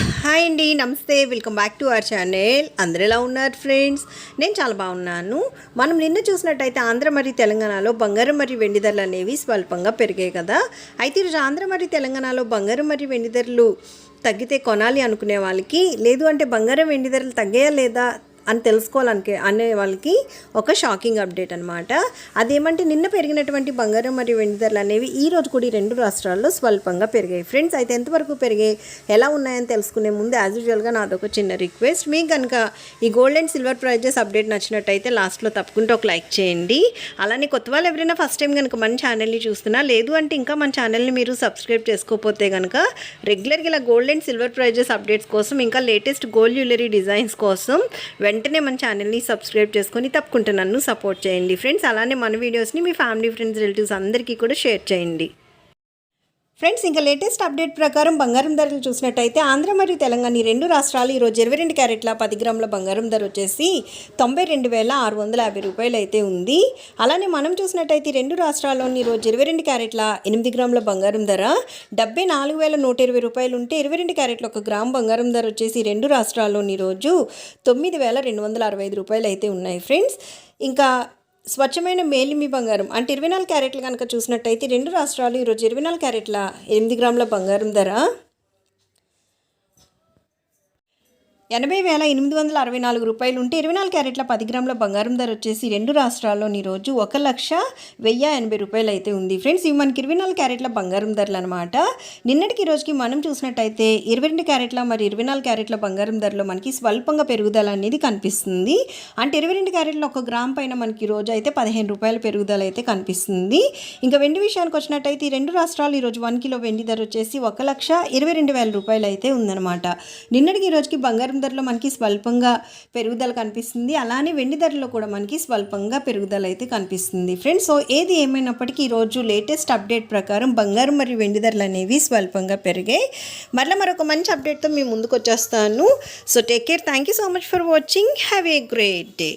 Hi అండి నమస్తే welcome back to our channel. అందరు ఎలా ఉన్నారు ఫ్రెండ్స్? నేను చాలా బాగున్నాను. మనం నిన్న చూసినట్టయితే ఆంధ్ర మరియు తెలంగాణలో బంగారం మరియు వెండి ధరలు అనేవి స్వల్పంగా పెరిగాయి కదా. అయితే ఈరోజు ఆంధ్ర మరియు తెలంగాణలో బంగారం మరియు వెండి ధరలు తగ్గితే కొనాలి అనుకునే వాళ్ళకి లేదు అంటే బంగారం వెండి ధరలు తగ్గాయా లేదా అని తెలుసుకోవాలనికే అనే వాళ్ళకి ఒక షాకింగ్ అప్డేట్ అనమాట అదేమంటే నిన్న పెరిగినటువంటి బంగారం మరియు వెండి ధరలు అనేవి ఈ రోజు కూడా ఈ రెండు రాష్ట్రాల్లో స్వల్పంగా పెరిగాయి. ఫ్రెండ్స్ అయితే ఎంతవరకు పెరిగాయి ఎలా ఉన్నాయని తెలుసుకునే ముందు యాజ్ యూజువల్గా నాదొక చిన్న రిక్వెస్ట్. మీకు కనుక ఈ gold and silver prizes update నచ్చినట్టయితే లాస్ట్లో తప్పకుండా ఒక లైక్ చేయండి. అలానే కొత్త వాళ్ళు ఎవరైనా ఫస్ట్ టైం కనుక మన ఛానల్ని చూస్తున్నా లేదు అంటే ఇంకా మన ఛానల్ని మీరు సబ్స్క్రైబ్ చేసుకోకపోతే కనుక రెగ్యులర్గా ఇలా gold and silver prizes updates కోసం ఇంకా లేటెస్ట్ గోల్డ్ జ్యువెలరీ డిజైన్స్ కోసం వెంటనే మన ఛానల్ని సబ్స్క్రైబ్ చేసుకొని తప్పకుండా నన్ను సపోర్ట్ చేయండి. ఫ్రెండ్స్ అలానే మన వీడియోస్ని మీ ఫ్యామిలీ ఫ్రెండ్స్ రిలేటివ్స్ అందరికీ కూడా షేర్ చేయండి. ఫ్రెండ్స్ ఇంకా లేటెస్ట్ అప్డేట్ ప్రకారం బంగారం ధరలు చూసినట్టయితే ఆంధ్ర మరియు తెలంగాణ ఈ రెండు రాష్ట్రాలు ఈరోజు ఇరవై రెండు క్యారెట్ల పది గ్రాముల బంగారం ధర వచ్చేసి తొంభై రెండు వేల ఆరు వందల యాభై రూపాయలు అయితే ఉంది. అలానే మనం చూసినట్టయితే రెండు రాష్ట్రాల్లోని ఈరోజు ఇరవై రెండు క్యారెట్ల ఎనిమిది గ్రాముల బంగారం ధర డెబ్బై నాలుగు వేల నూట ఇరవై రూపాయలు ఉంటే ఇరవై రెండు క్యారెట్ల ఒక గ్రామ్ బంగారం ధర వచ్చేసి రెండు రాష్ట్రాల్లోని ఈరోజు తొమ్మిది వేల రెండు వందల అరవై ఐదు రూపాయలు అయితే ఉన్నాయి. ఫ్రెండ్స్ ఇంకా స్వచ్ఛమైన మేలిమి బంగారం. అంటే ఇరవై నాలుగు క్యారెట్లు కనుక చూసినట్టయితే రెండు రాష్ట్రాలు ఈరోజు ఇరవై నాలుగు క్యారెట్ల ఎనిమిది గ్రాముల బంగారం ధర. ఎనభై వేల ఎనిమిది వందల అరవై నాలుగు రూపాయలు ఉంటే ఇరవై నాలుగు క్యారెట్ల పది గ్రాముల బంగారం ధర వచ్చేసి రెండు రాష్ట్రాల్లోని రోజు ఒక లక్ష వెయ్యి ఎనభై రూపాయలు అయితే ఉంది. ఫ్రెండ్స్ ఇవి మనకి ఇరవై నాలుగు క్యారెట్ల బంగారం ధరలు అనమాట నిన్నటికి ఈ రోజుకి మనం చూసినట్టయితే ఇరవై రెండు క్యారెట్ల మరి ఇరవై నాలుగు క్యారెట్ల బంగారం ధరలో మనకి స్వల్పంగా పెరుగుదల అనేది కనిపిస్తుంది. అంటే ఇరవై రెండు క్యారెట్ల ఒక గ్రామ్ పైన మనకి ఈ రోజు అయితే పదిహేను రూపాయల పెరుగుదల అయితే కనిపిస్తుంది. ఇంకా వెండి విషయానికి వచ్చినట్టయితే ఈ రెండు రాష్ట్రాలు ఈరోజు వన్ కిలో వెండి ధర వచ్చేసి ఒక లక్ష ఇరవై రెండు వేల రూపాయలు అయితే ఉందన్నమాట. నిన్నటికి ఈ రోజుకి బంగారం ధరలో మనకి స్వల్పంగా పెరుగుదల కనిపిస్తుంది. అలానే వెండి ధరలో కూడా మనకి స్వల్పంగా పెరుగుదల అయితే కనిపిస్తుంది. ఫ్రెండ్స్ సో ఏది ఏమైనప్పటికీ ఈరోజు లేటెస్ట్ అప్డేట్ ప్రకారం బంగారం మరియు వెండి ధరలు అనేవి స్వల్పంగా పెరిగాయి. మళ్ళీ మరొక మంచి అప్డేట్తో మేము ముందుకు వచ్చేస్తాను so take care thank you so much for watching have a great day